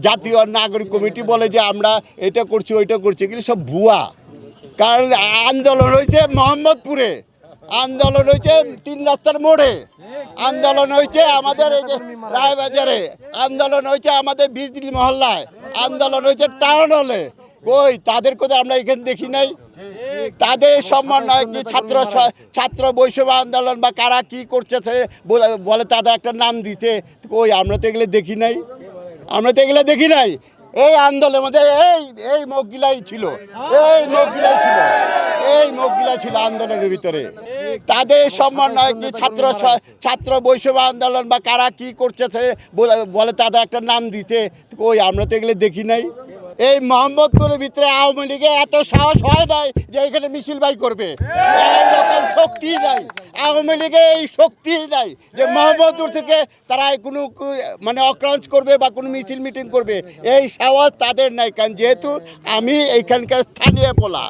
জাতীয় নাগরিক কমিটি বলে যে আমরা এটা করছি, ওইটা করছি কিন্তু সব ভুয়া। কারণ আন্দোলন হয়েছে মোহাম্মদপুরে, আন্দোলন হয়েছে তিন রাস্তার মোড়ে, আন্দোলন হয়েছে আমাদের এই যে রায়বাজারে, আন্দোলন হয়েছে আমাদের বিজলি মহল্লায়, আন্দোলন হয়েছে টাউন হলে। কই, তাদের কথা আমরা এখানে দেখি নাই? তাদের সমন্বয় কি ছাত্র ছাত্র বৈষম্য আন্দোলন বা কারা কি করছে বলে- তাদের একটা নাম দিছে। কই, আমরা তো এগুলো দেখি নাই। আমরা তো এগুলো দেখি নাই। এই আন্দোলনের মধ্যে এই এই মুখগিলাই ছিল। এই মুখগিলাই ছিল। এই মুখগিলা ছিল আন্দোলনের ভিতরে। তাদের সমন্বয় কি ছাত্র ছাত্র বৈষম্য আন্দোলন বা কারা কি করছে বলে- তাদের একটা নাম দিছে। ওই আমরা তো এগুলো দেখি নাই। এই মোহাম্মদপুরের ভিতরে আওয়ামী লীগে এত সাহস হয় নাই যে এখানে মিছিল বাই করবে। শক্তি নাই। আওয়ামী লীগে এই শক্তি নাই যে মোহাম্মদপুর থেকে তারা কোনো মানে অক্রাঞ্চ করবে বা কোনো মিছিল মিটিং করবে। এই সাহস তাদের নাই কারণ যেহেতু আমি এইখানকার স্থানীয় পোলা।